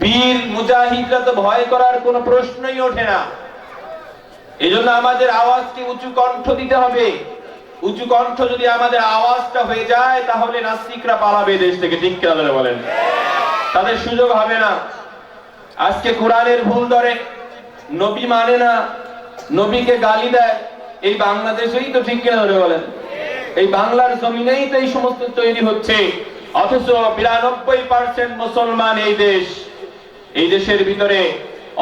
বীর মুজাহিদরা তো ভয় করার কোনো প্রশ্নই ওঠে না। এই জন্য আমাদের আওয়াজকে উঁচু কণ্ঠ দিতে হবে। উঁচু কণ্ঠ যদি আমাদের আওয়াজটা হয়ে যায়, তাহলে নাস্তিকরা পালাবে দেশ থেকে। ঠিক কেনা বলেন? তাদের সুযোগ হবে না। আজকে কোরআনের ভুল ধরে। নবী মানে না, নবীকে গালি দেয়। এই বাংলাদেশেই তো ঠিক কেনা ধরে বলেন? এই বাংলার জমিনেই তো এই সমস্ত তৈরি হচ্ছে। অথচ বিরানব্বই পার্সেন্ট মুসলমান এই দেশ। এই দেশের ভিতরে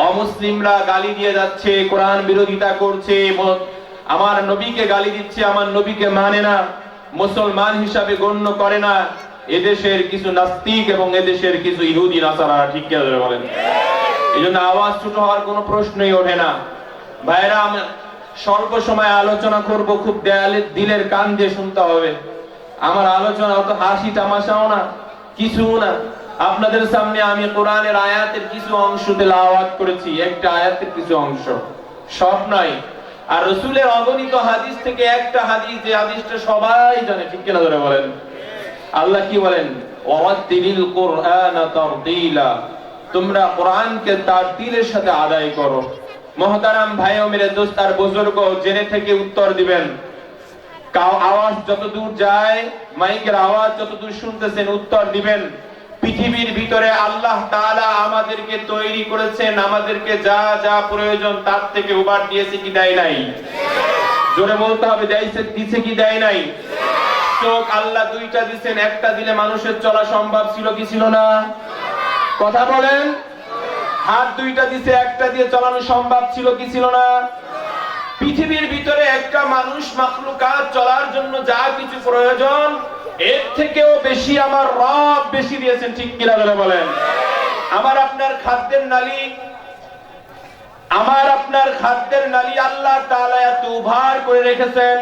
অমুসলিমরা গালি দিয়ে যাচ্ছে, কোরআন বিরোধিতা করছে আমার নবীকে গালি দিচ্ছে, আমার নবীকে মানে না, মুসলমান হিসাবে গণ্য করে না। এদেশের কিছু নাস্তিক এবং এদেশের কিছু ইহুদি, নাসারা, ঠিক বলেন? এই জন্য আওয়াজ ছোট হওয়ার কোনো প্রশ্নই ওঠে না। ভাইরা স্বল্প সময় আলোচনা করব, খুব দেয়ালে দিলের কান দিয়ে শুনতে হবে। আমার আলোচনা অত হাসি তামাশাও না কিছু না। আপনাদের সামনে আমি কোরআনের আয়াতের কিছু অংশ তেলাওয়াত করেছি। একটা আয়াতের কিছু অংশ। সব নয় আর রসুলের অগণিত হাদিস থেকে একটা হাদিস, যে হাদিসটা সবাই জানে। ঠিক কিনা ধরে বলেন? আল্লাহ কি বলেন? কুরআন তোমরা কোরআনকে সাথে আদায় করো। মহতারাম ভাই ও মেরে দোস্ত আর বুজুর্গ, জেনে থেকে উত্তর দিবেন। কাও আওয়াজ যত দূর যায়, মাইকের আওয়াজ যত দূর শুনতেছেন, উত্তর দিবেন। পৃথিবীর ভিতরে আল্লাহ তাআলা আমাদেরকে তৈরি করেছেন, আমাদেরকে যা যা প্রয়োজন তার থেকে উবার দিয়েছে কি দেয় নাই? জোরে বলতে হবে, দেয়ছে, দিছে কি দেয় নাই? চোখ আল্লাহ দুইটা দিছেন, একটা দিলে মানুষের চলা সম্ভব ছিল কি ছিল না? কথা বলেন? হাত দুইটা দিছে, একটা দিয়ে চালানো সম্ভব ছিল কি ছিল না? পৃথিবীর ভিতরে একটা মানুষ মাখলুকাত চলার জন্য যা কিছু প্রয়োজন, এর থেকেও বেশি আমার রব বেশি দিয়েছেন, ঠিক কিনা বলে বলেন? আমার আপনার খাদ্যের নালী, আমার আপনার খাদ্যের নালী আল্লাহ তাআলা এত উভার করে রেখেছেন,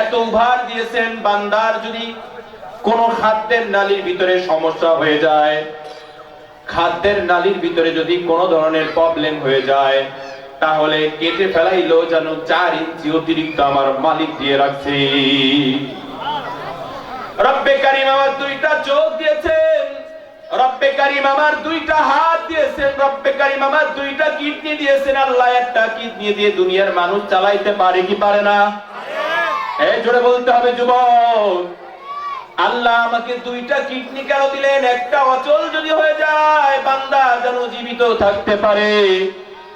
এত উভার দিয়েছেন, বান্দার যদি কোন খাদ্যের নালীর ভিতরে সমস্যা হয়ে যায়, খাদ্যের নালীর ভিতরে যদি কোনো ধরনের প্রবলেম হয়ে যায় তাহলে কেটে ফেলাইলো যেন চার ইঞ্চি অতিরিক্ত আমার মালিক দিয়ে রাখছে। রব্বে কারিম আমার দুইটা চোখ দিয়েছেন। রব্বে কারিম আমার দুইটা হাত দিয়েছেন। রব্বে কারিম আমার দুইটা কিডনি দিয়েছেন। আল্লাহ একটা কিডনি দিয়ে দুনিয়ার মানুষ চালাইতে পারে কি পারে না? এই জোরে বলতে হবে যুবক। আল্লাহ আমাকে দুইটা কিডনি কেন দিলেন? একটা অচল যদি হয়ে যায় বান্দা যেন জীবিত থাকতে পারে।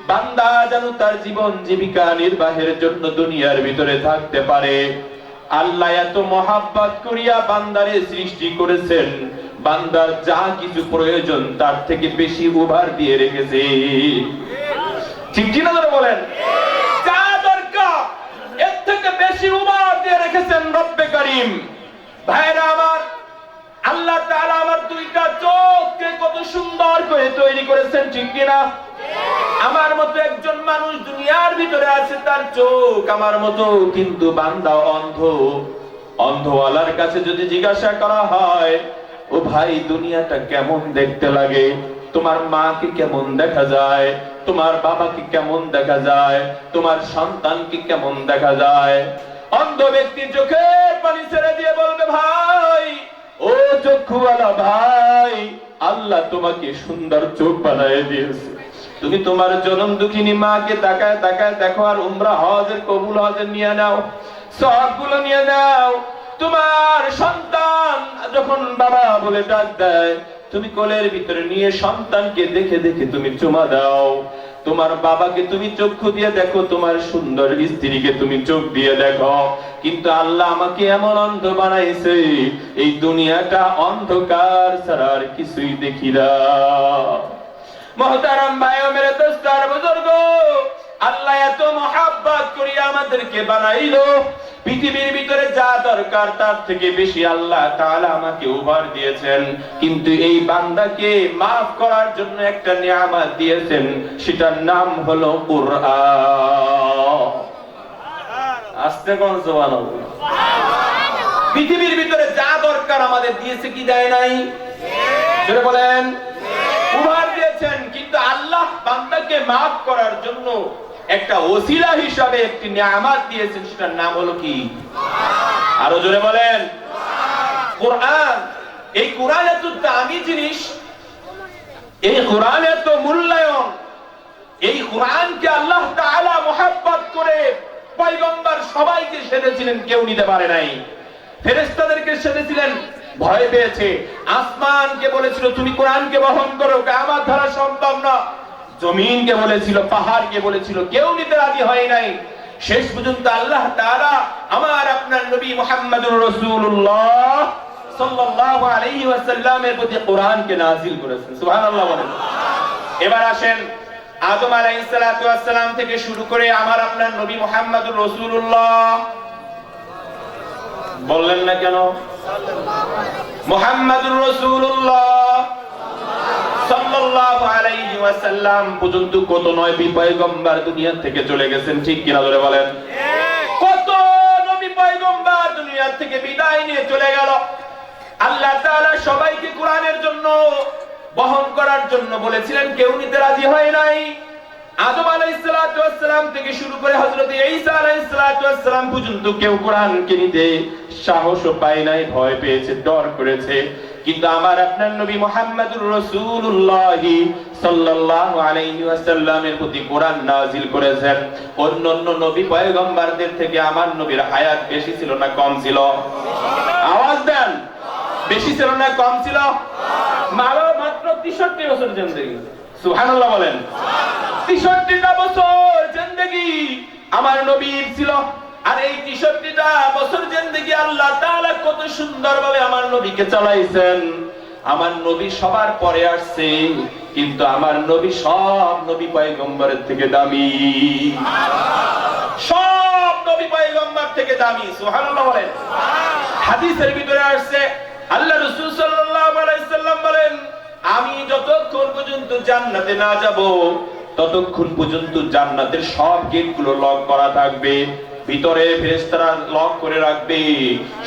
বান্দা যেন তার জীবন জীবিকা নির্বাহের জন্য দুনিয়ার ভিতরে থাকতে পারে। আল্লাহ এত মহাব্বত করিয়া বান্দারে সৃষ্টি করেছেন। বান্দার যা কিছু প্রয়োজন তার থেকে বেশি উভার দিয়ে রেখেছে। ঠিক কিনা ধরে বলেন? যা দরকার, এর থেকে বেশি উভার দিয়ে রেখেছেন রব্বে করিম। ভাইরা আমার আল্লাহ তাআলা আমার দুইটা চোখকে কত সুন্দর করে তৈরি করেছেন, ঠিক কিনা? আমার মতো একজন মানুষ দুনিয়ার ভিতরে আছে, তার চোখ আমার মতো, কিন্তু বান্দা অন্ধ। অন্ধওয়ালার কাছে যদি জিজ্ঞাসা করা হয়, ও ভাই, দুনিয়াটা কেমন দেখতে লাগে? তোমার মাকে কেমন দেখা যায়? তোমার বাবাকে কেমন দেখা যায়? তোমার সন্তানকে কেমন দেখা যায়? অন্ধ ব্যক্তি চোখের পানি ছেড়ে দিয়ে বলবে, ভাই ও চক্ষুওয়ালা ভাই, আল্লাহ তোমাকে সুন্দর চোখ বানায় দিয়েছে। তুমি তোমার জনম দুঃখিনী মাকে তাকায় তাকায় দেখো আর উমরা হজের, কবুল হজের নিয়ে নাও, সবগুলো নিয়ে নাও। তোমার সন্তান যখন বাবা বলে ডাক দেয়, তুমি কোলের ভিতরে নিয়ে সন্তানকে দেখে দেখে তুমি চুমা দাও। তোমার বাবাকে তুমি চক্ষু দিয়ে দেখো, তোমার সুন্দর স্ত্রীকে তুমি চোখ দিয়ে দেখো। কিন্তু আল্লাহ আমাকে এমন অন্ধ বানাইছে, এই দুনিয়াটা অন্ধকার ছাড়া আর কিছুই দেখি না। মহতারাম ভাই মেরে দোস্তার বুজুর্গ আল্লাহ এত মহাব্বত করিয়া আমাদেরকে বানাইলো। পৃথিবীর ভিতরে যা দরকার, তার থেকে বেশি আল্লাহ তাআলা আমাকে উপহার দিয়েছেন। কিন্তু এই বান্দাকে maaf করার জন্য একটা নিয়ামত দিয়েছেন, সেটার নাম হলো কুরআন। আস্তে কোন সুবহানাল্লাহ পৃথিবীর ভিতরে যা দরকার আমাদের দিয়েছে কি দেয় নাই? জোরে বলেন। উপহার দিয়েছেন, কিন্তু আল্লাহ বান্দাকে মাফ করার জন্য একটা ওসিলা হিসাবে একটি নিয়ামত দিয়েছেন, সেটার নাম হলো কি? আরও জোরে বলেন। কোরআন, এই কোরআন এত দামি জিনিস, এই কোরআনের তো মূল্যায়ন, এই কোরআনকে আল্লাহ তাআলা মোহাব্বত করে পয়গম্বর সবাইকে সেধেছিলেন কেউ নিতে পারে নাই। ফেরেশতাদেরকে সেধেছিলেন ভয় পেয়েছে। আসমানকে বলেছিল, তুমি কোরআনকে বহন করো আমার দ্বারা সম্ভব না জমিনকে বলেছিল, পাহাড়কে বলেছিল, কেউ নিতে রাজি হয় নাই। শেষ পর্যন্ত আল্লাহ তাআলা আমার আপনার নবী মুহাম্মদুর রাসূলুল্লাহ সাল্লাল্লাহু আলাইহি ওয়াসাল্লামের প্রতি নাযিল করেছেন। সুবহানাল্লাহ বলেন। এবার আসেন, আদম আলাইহিস সালাতু ওয়াস সালাম থেকে শুরু করে আমার আপনার নবী মুহাম্মদুর রাসূলুল্লাহ। বললেন না কেন? রাসূলুল্লাহ সাল্লাল্লাহু আলাইহি ওয়াসাল্লাম পর্যন্ত কত নয় পয়গম্বর দুনিয়া থেকে চলে গেছেন, ঠিক কিনা ধরে বলেন? কত নবী পয়গম্বর দুনিয়া থেকে বিদায় নিয়ে চলে গেল। আল্লাহ তাআলা সবাইকে কোরআনের জন্য বহন করার জন্য বলেছিলেন, কেউ নিতে রাজি হয় নাই। আদম আলাইহিস সালাতু ওয়াস সালাম থেকে শুরু করে হযরত ঈসা আলাইহিস সালাতু ওয়াস সালাম পর্যন্ত কেউ কোরআনকে নিতে সাহসও পায় নাই, ভয় পেয়েছে, ডর করেছে। কিন্তু আমার আপনার নবী মুহাম্মদুর রাসূলুল্লাহ আমার নবীর ছিল না কম ছিল? আওয়াজ দেন। বেশি ছিল না কম ছিল? মারো মাত্র 63 বছর জিন্দেগি। সুবহানাল্লাহ বলেন। 63টা বছর জিন্দেগি আমার ছিল। আর এই 63টা বছর জিন্দেগি আল্লাহ তাআলা কত সুন্দরভাবে আমার নবীকে চালাইছেন। আমার নবী সবার পরে আসছে, কিন্তু আমার নবী সব নবী পয়গম্বরের থেকে দামি। সব নবী পয়গম্বর থেকে দামি, সুবহানাল্লাহ বলেন। হাদিসের ভিতরে আসছে, আল্লাহ রাসূল সাল্লাল্লাহু আলাইহি সাল্লাম বলেন, আমি যতক্ষণ পর্যন্ত জান্নাতে না যাব, ততক্ষণ পর্যন্ত জান্নাতের সব গেটগুলো লক করা থাকবে। ভিতরে ফেরেশতারা লক করে রাখবে।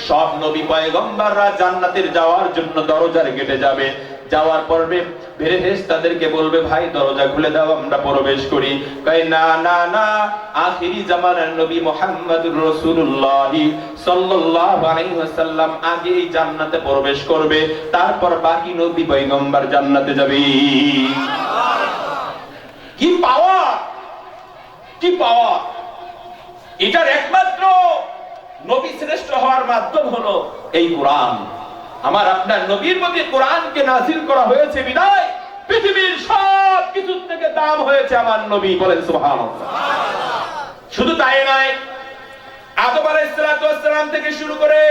সব নবী পয়গম্বররা জান্নাতের যাওয়ার জন্য দরজার গেটে যাবে। যাওয়ার পর্বে ফেরেশতাদেরকে বলবে, ভাই, দরজা খুলে দাও, আমরা প্রবেশ করি। কয়, না না না, আখিরি জামানার নবী মুহাম্মদুর রাসূলুল্লাহ সাল্লাল্লাহু আলাইহি ওয়াসাল্লাম আগে জান্নাতে প্রবেশ করবে। তারপর বাকি নবী পয়গম্বর জান্নাতে যাবে। কি পাওয়া কি পাওয়া এটার একমাত্র নবী শ্রেষ্ঠ হওয়ার মাধ্যম হলো এই কোরআন। আমার আপনার নবীর প্রতি কোরআনকে নাজিল করা হয়েছে বিদায়। পৃথিবীর সব কিছু থেকে দাম হয়েছে আমার নবী বলেন সুবহানাল্লাহ। শুধু তাই নয়, আদম আলাইহিস সালাম থেকে শুরু করে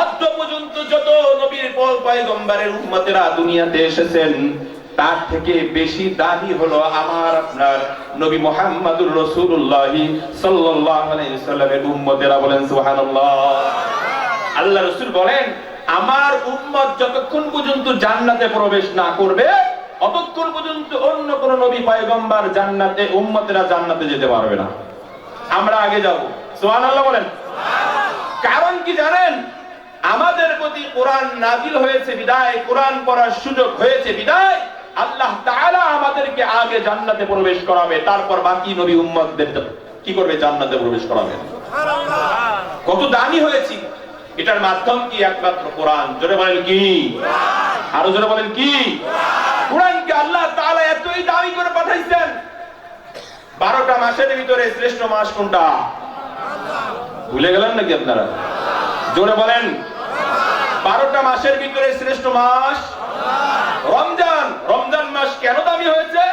অদ্য পর্যন্ত যত নবীর পল পয়গম্বরের উম্মতেরা দুনিয়াতে এসেছেন তার থেকে বেশি দামি হলো আমার আপনার নবী মুহাম্মদুর আলাইহি সাল্লামের উম্মতেরা বলেন, সুবহানাল্লাহ। আল্লাহ রাসূল বলেন, আমার উম্মত যতক্ষণ পর্যন্ত জান্নাতে প্রবেশ না করবে অতক্ষণ পর্যন্ত অন্য কোন নবী পয়গম্বর জান্নাতে, উম্মতেরা জান্নাতে যেতে পারবে না। আমরা আগে যাব। সুবহানাল্লাহ বলেন। কারণ কি জানেন? আমাদের প্রতি কোরআন নাজিল হয়েছে, বিদায় কোরআন পড়ার সুযোগ হয়েছে, বিদায়। আল্লাহ তাআলা আমাদেরকে আগে জান্নাতে প্রবেশ করাবে তারপর বাকি নবী উম্মতদের কি করবে? জান্নাতে প্রবেশ করাবে। কত দামি হয়েছি। এটার মাধ্যম কি একমাত্র? কোরআন। জোরে বলেন কি? আরও জোরে বলেন কি? কোরআনকে আল্লাহ তাআলা এতই দামি করে পাঠাইছেন। বারোটা মাসের ভিতরে শ্রেষ্ঠ মাস কোনটা? ভুলে গেলেন নাকি আপনারা? জোরে বলেন। বারোটা মাসের ভিতরে শ্রেষ্ঠ মাস রমজান রমজান মাস কেন দামি হয়েছে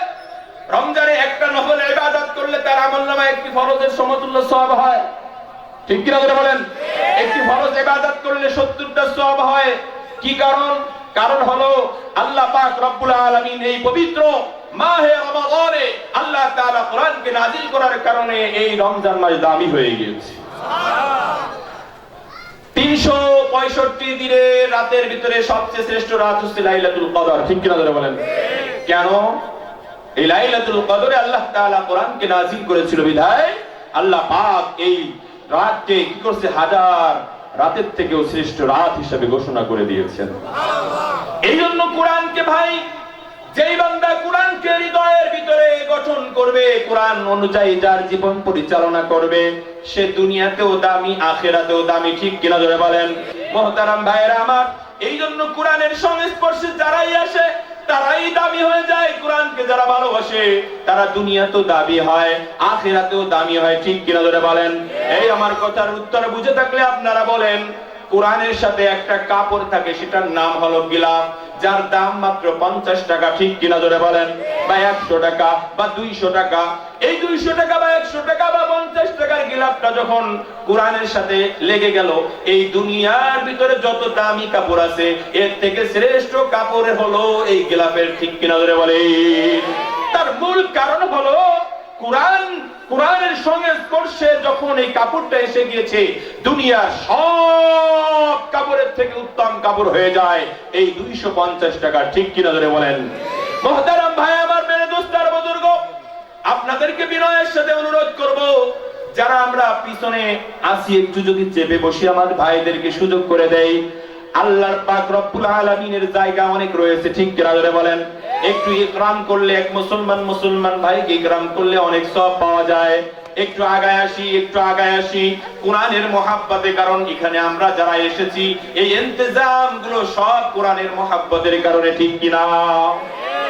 রমজানে একটা নফল ইবাদত করলে তার আমল নামায় একটি ফরজের সমতুল্য সওয়াব হয়। ঠিক কিনা করে বলেন? একটি ফরজ ইবাদত করলে 70টা সওয়াব হয়। কি কারণ? কারণ হলো আল্লাহ পাক রব্বুল আলামিন এই পবিত্র মাহে রমাদানে আল্লাহ তাআলা কোরআনকে নাজিল করার কারণে এই রমজান মাস দামি হয়ে গিয়েছে। তিনশো পঁয়ষট্টি দিনের রাতের ভিতরে সবচেয়ে শ্রেষ্ঠ রাত হচ্ছে লাইলাতুল কদর। ঠিক কিনা ধরে বলেন? কেন? এই লাইলাতুল কদরে আল্লাহ তাআলা কোরআনকে নাজিল করেছিল বিধায় আল্লাহ পাক এই রাতকে কি করছে? হাজার রাতের থেকেও শ্রেষ্ঠ রাত হিসেবে ঘোষণা করে দিয়েছেন। এই জন্য কোরআনকে ভাই যেই বান্দা কোরআনকে হৃদয়ের ভিতরে গঠন করবে কোরআন অনুযায়ী যার জীবন পরিচালনা করবে সে দুনিয়াতেও দামি আখেরাতেও দামি ঠিক কিনা ধরে বলেন? মহতারাম ভাইয়েরা আমার এই জন্য কোরআনের সংস্পর্শে যারাই আসে তারাই দামি হয়ে যায়, কোরআনকে যারা ভালোবাসে, তারা দুনিয়া তো দাবি হয়, আখেরাতেও দামি হয়, ঠিক কিনা ধরে বলেন? এই আমার কথার উত্তর বুঝে থাকলে আপনারা বলেন, কোরআনের সাথে একটা কাপড় থাকে, সেটার নাম হলো গিলাফ যার দাম মাত্র পঞ্চাশ টাকা, ঠিক কিনা ধরে বলেন? বা একশো টাকা, বা দুইশো টাকা, এই দুইশো টাকা বা একশো টাকার যখন কোরআনের সাথে লেগে গেল, এই দুনিয়ার ভিতরে যত দামি কাপড় আছে, এর থেকে শ্রেষ্ঠ কাপড় হলো এই গিলাফের ঠিক কিনা ধরে বলে। তার মূল কারণ হলো কোরআন, কোরআনের সঙ্গে স্পর্শে যখন এই কাপড়টা এসে গিয়েছে, দুনিয়ার সব কাপড়ের থেকে উত্তম কাপড় হয়ে যায়। এই দুইশো পঞ্চাশ টাকা ঠিক কিনা ধরে বলেন। মহতারাম ভাই, আমার মেরে দোস্তার বুজুর্গ, আপনাদেরকে বিনয়ের সাথে অনুরোধ করব। যারা আমরা পিছনে আসি একটু যদি চেপে বসে, আমার ভাইদেরকে সুযোগ করে দেই। আল্লাহর পাক রব্বুল আলামিনের জায়গা অনেক রয়েছে, ঠিক কিনা ধরে বলেন? একটু ইকরাম করলে, এক মুসলমান মুসলমান ভাইকে ইকরাম করলে অনেক সব পাওয়া যায়। একটু আগায় আসি, একটু আগায় আসি। কোরআনের মহাব্বতে, কারণ এখানে আমরা যারা এসেছি, এই ইন্তজামগুলো সব কোরআনের মহাব্বতের কারণে, ঠিক কিনা?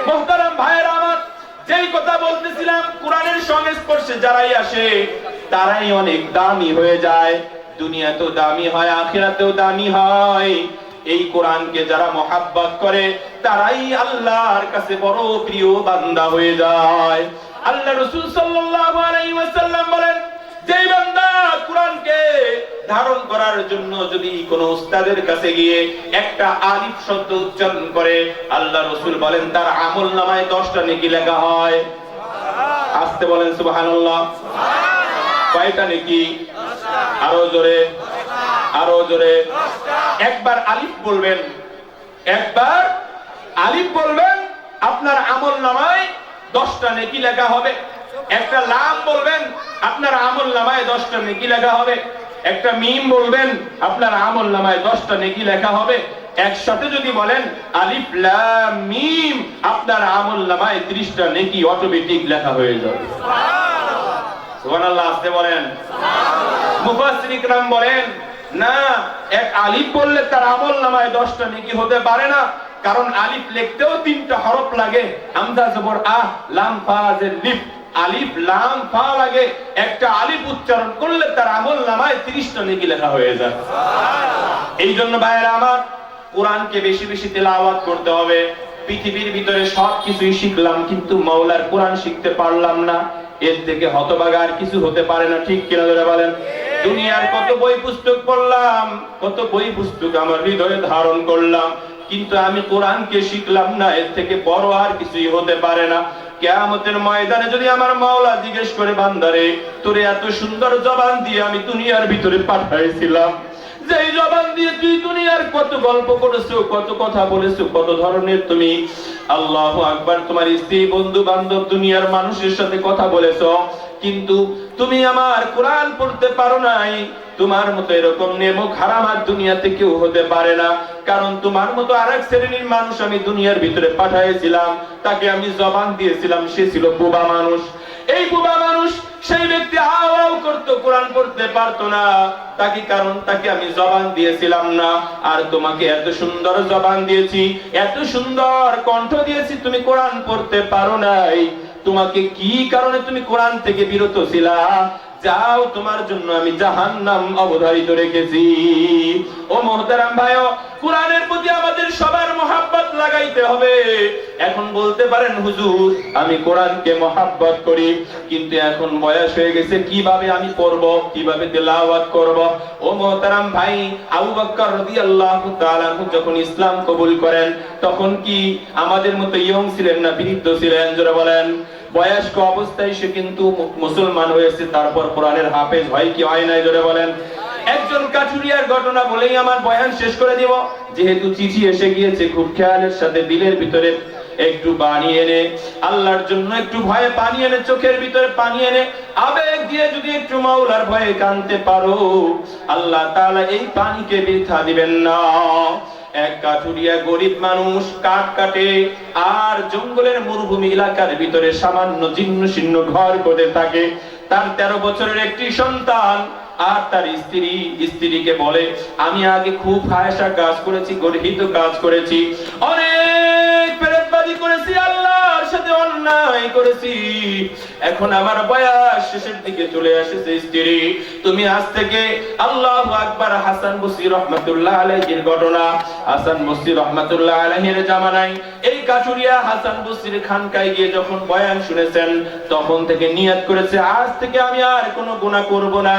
মোহতারাম ভাইয়েরা আমার যেই কথা বলতেছিলাম, কোরআনের সংস্পর্শে যারাই আসে তারাই অনেক দামি হয়ে যায়। দুনিয়া তো দামি হয়, আখিরাতেও দামি হয়। এই কোরআনকে যারা মহাব্বত করে, তারাই আল্লাহর কাছে বড় প্রিয় বান্দা হয়ে যায়। আল্লাহ রসুল সাল্লাল্লাহু আলাইহি ওয়াসাল্লাম বলেন, যেই বান্দা কোরআনকে ধারণ করার জন্য যদি কোন উস্তাদের কাছে গিয়ে একটা আলিফ শব্দ উচ্চারণ করে, আল্লাহ রসুল বলেন, তার আমল নামায় দশটা নেকি লেখা হয়। আসতে বলেন, সুবহানাল্লাহ। কয়টা নেকি? আরও জোরে আরও জোরে। একবার আলিফ বলবেন, একবার আলিফ বলবেন, আপনার আমল নামায় দশটা নেকি লেখা হবে। একটা লাম বলবেন, আপনার আমল নামায় দশটা নেকি লেখা হবে। একটা মিম বলবেন, আপনার আমল নামায় দশটা নেকি লেখা হবে। একসাথে যদি বলেন, আলিফ, লাম, মিম, আপনার আমল নামায় ত্রিশটা নেকি অটোমেটিক লেখা হয়ে যাবে। কারণ আলিফ লিখতেও তিনটা হরফ লাগে। লাগে। একটা আলিফ উচ্চারণ করলে তার আমল নামায় 30টা নেকি লেখা হয়ে যায়। এই জন্য ভাইয়েরা আমার, কোরআনকে বেশি বেশি তেলাওয়াত করতে হবে। পৃথিবীর ভিতরে সব কিছুই শিখলাম, কিন্তু মাওলার কোরআন শিখতে পারলাম না। এর থেকে হতবাগা আর কিছু হতে পারে না, ঠিক কিনা ধরে বলেন? দুনিয়ার কত বই পুস্তক পড়লাম, কত বই পুস্তক আমার হৃদয়ে ধারণ করলাম, কিন্তু আমি কোরআনকে শিখলাম না, এর থেকে বড় আর কিছুই হতে পারে না। কেয়ামতের ময়দানে যদি আমার মাওলা জিজ্ঞেস করে, বান্দারে, তোরে এত সুন্দর জবান দিয়ে আমি দুনিয়ার ভিতরে পাঠাইছিলাম। যেই জবান দিয়ে তুই দুনিয়ার কত গল্প করেছ, কত কথা বলেছ, কত ধরনের তুমি আল্লাহ আকবার তোমার স্ত্রী, বন্ধু বান্ধব, দুনিয়ার মানুষের সাথে কথা বলেছ, কিন্তু তুমি আমার কোরআন পড়তে পারো নাই। তোমার মতো এরকম নেমক হারাম আর দুনিয়াতে কেউ হতে পারে না। কারণ তোমার মতো আরেক শ্রেণির মানুষ আমি দুনিয়ার ভিতরে পাঠাইছিলাম, তাকে আমি জবান দিয়েছিলাম, সে ছিল বুবা মানুষ। এই বুবা মানুষ সেই ব্যক্তি হাওয়াও করতো, কোরআন পড়তে পারতো না। তাকে কারণ, তাকে আমি জবান দিয়েছিলাম না। আর তোমাকে এত সুন্দর জবান দিয়েছি, এত সুন্দর কণ্ঠ দিয়েছি, তুমি কোরআন পড়তে পারো নাই। তোমাকে কি কারণে তুমি কোরআন থেকে বিরত ছিলা? যাও, তোমার জন্য আমি জাহান্নাম অবধারিত রেখেছি। ও মোহতারাম ভাই কোরআনের প্রতি আমাদের সবার মহাব্বত লাগাইতে হবে। এখন বলতে পারেন, হুজুর, আমি কোরআনকে মহাব্বত করি, কিন্তু এখন বয়স হয়ে গেছে, কীভাবে আমি পড়ব, কীভাবে তেলাওয়াত করব? ও মোহতারাম ভাই, আবু বকর রাদিয়াল্লাহু তাআলা যখন ইসলাম কবুল করেন, তখন কি আমাদের মতো ইয়ং ছিলেন না, বৃদ্ধ ছিলেন? যারা বলেন। বয়স্ক অবস্থায় সে কিন্তু মুসলমান হয়েছে, তারপর কোরআনের হাফেজ হয় কি হয় নাই জোরে বলেন। একজন কাঠুরিয়ার ঘটনা বলেই আমার বয়ান শেষ করে দিব। যেহেতু চিঠি এসে গিয়েছে, খুব খেয়ালের সাথে দিলের ভিতরে একটু পানি এনে, আল্লাহর জন্য একটু ভয়ে পানি এনে, চোখের ভিতরে পানি এনে, আবেগ দিয়ে যদি একটু মাওলার ভয়ে কানতে পারো, আল্লাহ তাআলা এই পানিকে বৃথা দিবেন না। এক কাঠুরিয়া গরিব মানুষ কাঠ কাটে আর জঙ্গলের মরুভূমি এলাকার ভিতরে সামান্য জীর্ণ শীর্ণ ঘর করে থাকে। তার তেরো বছরের একটি সন্তান আর তার স্ত্রী। স্ত্রীকে বলে, আমি আগে খুব হায়সা কাজ করেছি, গর্হিত কাজ করেছি। অনেক পেরেকবাজি অন্যায় করেছি। এখন আমার বয়স শেষের দিকে চলে আসেছে স্ত্রী। তুমি আজ থেকে আল্লাহ আকবার হাসান বসি রহমতুল্লাহ আলাইহির ঘটনা। হাসান বসি রহমতুল্লাহ আলাইহির জামানায় এই কাচুরিয়া হাসান বসির খানকায় গিয়ে যখন বয়ান শুনেছেন, তখন থেকে নিয়ত করেছে, আজ থেকে আমি আর কোনো গুনাহ করব না,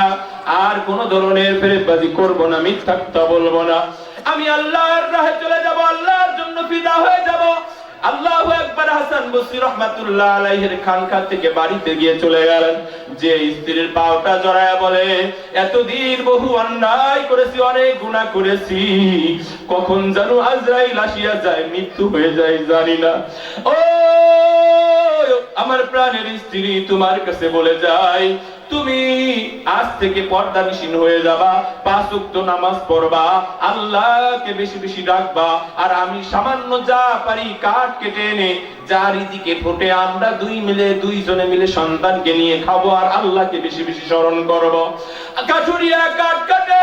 আর কোন ধরনের ফেরেবাজি করব না, মিথ্যা বলব না। আমি আল্লাহর রাহে চলে যাব, আল্লাহর জন্য ফিদা হয়ে যাব। আল্লাহু আকবার হাসান রাহমাতুল্লাহ আলাইহির থেকে বাড়িতে গিয়ে চলে গেলেন। যে স্ত্রীর পাওটা জড়ায়া বলে, এতদিন বহু অন্যায় করেছি, অনেক গুনাহ করেছি। কখন জানো আজরাইল আসিয়া যায়, মৃত্যু হয়ে যায়, জানি না। ও আমার প্রাণের স্ত্রী তোমার কাছে বলে যায়, তুমি আজ থেকে পর্দা নিশীন হয়ে যাবা, পাঁচ উক্ত নামাজ পড়বা, আল্লাহকে বেশি বেশি ডাকবা, আর আমি সামান্য যা পারি কাঠ কেটে এনে, যা রিজিকে ফোটে, আমরা দুই মিলে, দুইজনে মিলে সন্তানকে নিয়ে খাব, আর আল্লাহকে বেশি বেশি স্মরণ করব। কাঠুরিয়া কাঠ কাটে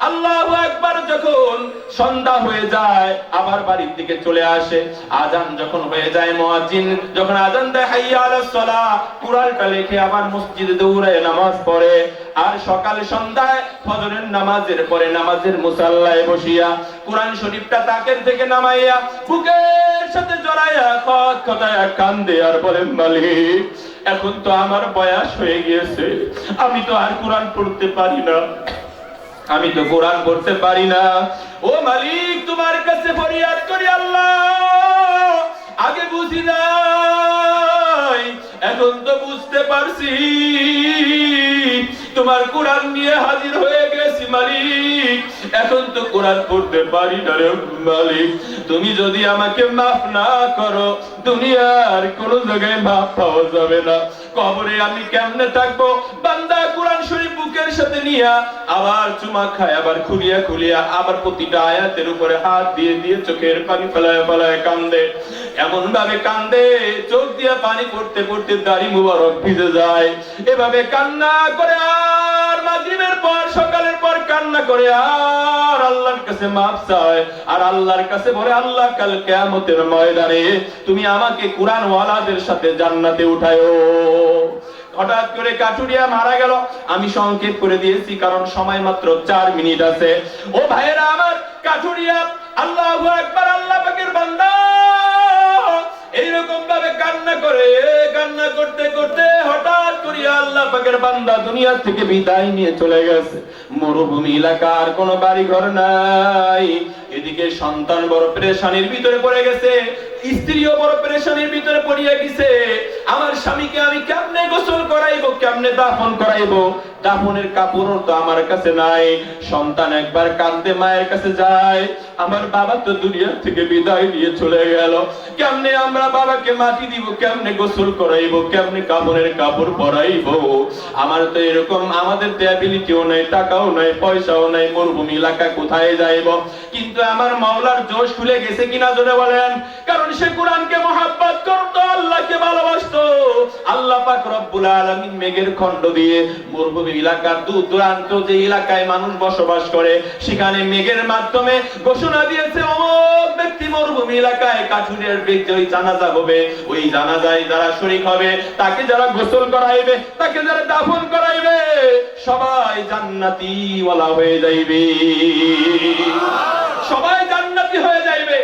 আল্লাহু একবার যখন সন্ধ্যা হয়ে যায়, আবার বাড়ির দিকে চলে আসে। আজান যখন হয়ে যায় যখন আজান দেয় আবার মসজিদে দৌড়ায় নামাজ পড়ে। আর সন্ধ্যায় ফজরের নামাজের পরে নামাজের মুসাল্লায় বসিয়া কোরআন শরীফটা তাকের থেকে নামাইয়া বুকের সাথে জড়াইয়া খত খতায়া কান্দে আর বলে মালিক, এখন তো আমার বয়স হয়ে গিয়েছে। আমি তো আর কোরআন পড়তে পারি না। আমি তো কোরআন পড়তে পারি না। ও মালিক, তোমার কাছে ফরিয়াদ করি আল্লাহ। আগে বুঝি নাই, এখন তো বুঝতে পারছি। তোমার কোরআন নিয়ে হাজির হয়ে গেছি, মালিক। এখন তো কোরআন পড়তে পারি না রে মালিক। তুমি যদি আমাকে মাফ না করো, দুনিয়ার কোন জায়গায় মাফ পাওয়া যাবে না। কবরে আমি কেমনে থাকব? বান্দা কোরআন শরীফ বুকের সাথে নিয়া আবার চুমা খায়, আবার খুলিয়া খুলিয়া আবার প্রতিটা আয়াতের উপরে হাত দিয়ে দিয়ে চোখের পানি ফেলায় ফেলায় কান্দে। এমন ভাবে কান্দে, চোখ দিয়া পানি পড়তে পড়তে দাড়ি মুবারক ভিজে যায়। এভাবে কান্না করে আর মাগরিবের পর, সকালের পর কান্না করে আর আল্লাহর কাছে চায় আর আল্লাহর কাছে বলে, আল্লাহ, কাল ময়দানে তুমি আমাকে কোরআন ওয়ালাদের সাথে জান্নাতে উঠায়ো হঠাৎ করে কাটুরিয়া মারা গেল। আমি সংকেত করে দিয়েছি, কারণ সময় মাত্র চার মিনিট আছে। ও ভাইয়েরা আমার কাটুরিয়া আল্লাহ একবার আল্লাহ পাকের বান্দা! এইরকম ভাবে কান্না করে, কান্না করতে করতে হঠাৎ করিয়া আল্লাহ পাকের বান্দা দুনিয়া থেকে বিদায় নিয়ে চলে গেছে। মরুভূমি এলাকার কোনো বাড়ি ঘর নাই। এদিকে সন্তান বড় প্রেশানির ভিতরে পড়ে গেছে। স্ত্রীও বড় পেরেশানির ভিতরে পড়িয়া গেছে। আমার স্বামীকে আমি কেমনে গোসল করাইবো, কেমনে দাফন করাইবো? দাফনের কাপড়ও তো আমার কাছে নাই। সন্তান একবার কাঁদতে মায়ের কাছে যায়। আমার বাবা তো দুনিয়া থেকে বিদায় নিয়ে চলে গেল। কেমনে আমরা বাবাকে মাটি দিব, কেমনে গোসল করাইবো, কেমনে কাপড়ের কাপড় পরাইবো? আমার তো এরকম, আমাদের অ্যাবিলিটিও নাই, টাকাও নাই, পয়সাও নাই, মরুভূমি এলাকা কোথায় যাইব? কিন্তু আমার মাওলার জোশ খুলে গেছে কিনা জোরে বলেন। কারণ সে কোরআনকে মহাব্বত করতো, আল্লাহকে ভালোবাসতো। আল্লাহ পাক রব্বুল আলামিন মেঘের খণ্ড দিয়ে মরুভূমি এলাকার দূর দূরান্ত যে এলাকায় মানুষ বসবাস করে, সেখানে মেঘের মাধ্যমে ঘোষণা দিয়েছে, অমুক ব্যক্তি মরুভূমি এলাকায় কাঠুরের ব্যক্তি ওই জানাজা হবে। ওই জানাজায় যারা শরীক হবে, তাকে যারা গোসল করাইবে, তাকে যারা দাফন করাইবে, সবাই জান্নাতি ওয়ালা হয়ে যাইবে। সবাই জান্নাতি হয়ে যাইবে।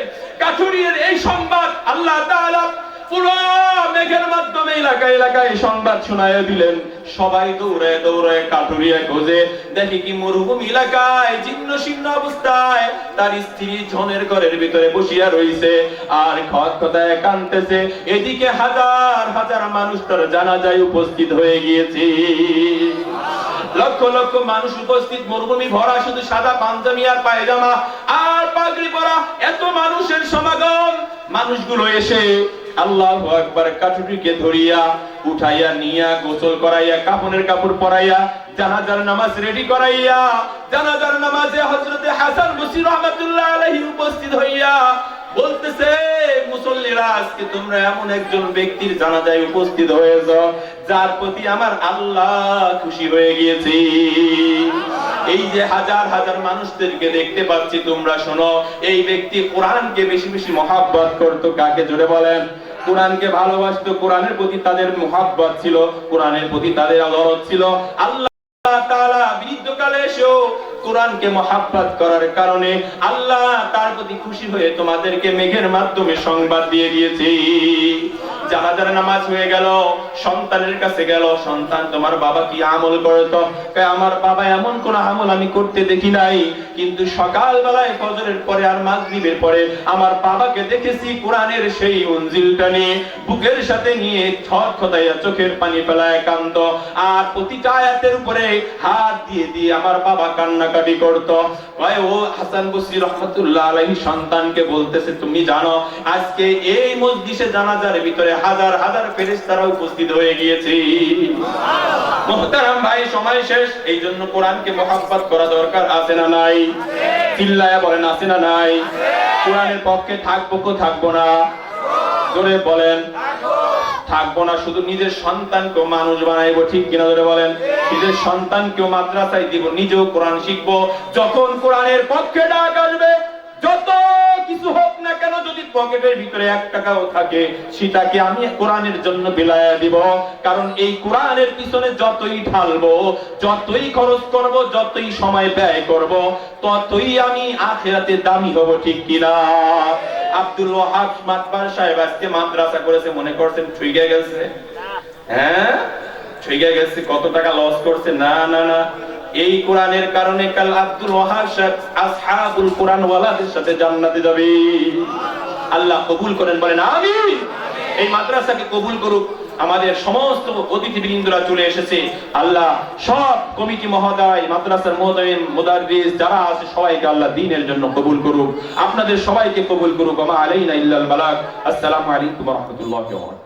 কাঠুরিয়ার এই সংবাদ আল্লাহ তাআলা পুরো মেঘের মাধ্যমে এলাকায় এলাকায় সংবাদ শোনায় দিলেন। সবাই খোঁজে। দেখে কি মরুভূমি এলাকায় অবস্থায় তার স্ত্রী ঝনের ঘরের ভিতরে বসিয়া রইছে। আর এদিকে হাজার হাজার মানুষ তার জানাজায় উপস্থিত হয়ে গিয়েছে। লক্ষ লক্ষ মানুষ উপস্থিত। মরুভূমি ভরা, শুধু সাদা পাঞ্জাবি আর পায়জামা। আর পাগড়ি পরা এত মানুষের সমাগম। মানুষগুলো এসে আল্লাহ একবার কাঠুটিকে ধরিয়া উঠাইয়া নিয়া, গোসল করাইয়া, কাপনের কাপড় পরাইয়া, জানাজার নামাজ রেডি করাইয়া, জানাজার নামাজে হজরতে হাসান বসির রহমতুল্লাহ আলহী উপস্থিত হইয়া বলতেছে, মুসল্লিরা, আজকে তোমরা এমন একজন ব্যক্তির জানাজায় উপস্থিত হয়েছ, যার প্রতি আমার আল্লাহ খুশি হয়ে গিয়েছে। এই যে হাজার হাজার মানুষদেরকে দেখতে পাচ্ছি তোমরা, শোনো, এই ব্যক্তি কোরআনকে বেশি বেশি মহাব্বত করতো, কাকে জোরে বলেন? কোরআনকে ভালোবাসতো, কোরআনের প্রতি তাদের মোহাব্বত ছিল, কোরআনের প্রতি তাদের দরদ ছিল। আল্লাহ তাআলা বৃদ্ধকালে এসেও কোরআনকে মহাব্বত করার কারণে আল্লাহ তার প্রতি খুশি হয়ে তোমাদেরকে মেঘের মাধ্যমে সংবাদ দিয়ে দিয়েছে। জানাজার নামাজ হয়ে গেল, সন্তানের কাছে গেল, সন্তান, তোমার বাবা কি আমল করতো আমার বাবা এমন কোন আমল আমি করতে দেখি নাই। কিন্তু সকাল বেলায় ফজরের পরে আর মাগরিবের পরে আমার বাবাকে দেখেছি কোরআনের সেই উনজিলটা নিয়ে বুকের সাথে নিয়ে ছট খোদাইয়া চোখের পানি ফেলায় কান্দ আর প্রতিটা আয়াতের উপরে হাত দিয়ে দিয়ে আমার বাবা কান্নাকাটি করত। কয় ও হাসান বসরি রহমতুল্লাহ আলাইহি সন্তানকে বলতেছে, তুমি জানো, আজকে এই মসজিদে জানাজার ভিতরে হাজার হাজার ফেরেশতারা উপস্থিত হয়ে গিয়েছে। মোহতারাম ভাই, সময় শেষ। এই জন্য কোরআনকে মহাব্বত করা দরকার, আছে না নাই? চিল্লায়া বলেন, আছে না নাই? কোরআনের পক্ষে থাকব কো থাকব না? জোরে বলেন, থাকব না, শুধু নিজের সন্তানকেও মানুষ বানাইবো, ঠিক কিনা ধরে বলেন? নিজের সন্তানকেও মাদ্রাসায় দিব, নিজেও কোরআন শিখব। যখন কোরআনের পক্ষে ডাক আসবে যত কিছু হোক না কেন যদি পকেটের ভিতরে এক টাকাও থাকে, সেটাকে আমি কোরআনের জন্য বিলায়া দিব। কারণ এই কোরআনের পিছনে যতই ঢালবো, যতই খরচ করব, যতই সময় ব্যয় করব, ততই আমি আখেরাতে দামি হব, ঠিক কিনা? আব্দুল ওয়াহাব মাতবার সাহেব আজকে মাদ্রাসা করেছে, মনে করছেন ছুইগে গেছে? হ্যাঁ? ছুইগে গেছে, কত টাকা লস করছে? না না না। এই কোরআনের কারণে কাল আব্দুল ওয়াহাব সাহেব আসহাবুল কোরআন ওয়ালাদের সাথে জান্নাতে যাবে। আল্লাহ কবুল করেন, বলেন আমিন। এই মাদ্রাসাকে কবুল করুক। আমাদের সমস্ত অতিথিবৃন্দরা চলে এসেছে। আল্লাহ সব কমিটি মহোদয়, মাদ্রাসার মহোদয় মুদাররিস যারা আছে, সবাইকে আল্লাহ দিনের জন্য কবুল করুক। আপনাদের সবাইকে কবুল করুক। আমা আলাইনা ইল্লাল বালাগ। আসসালামু আলাইকুম ওয়া রাহমাতুল্লাহি ওয়া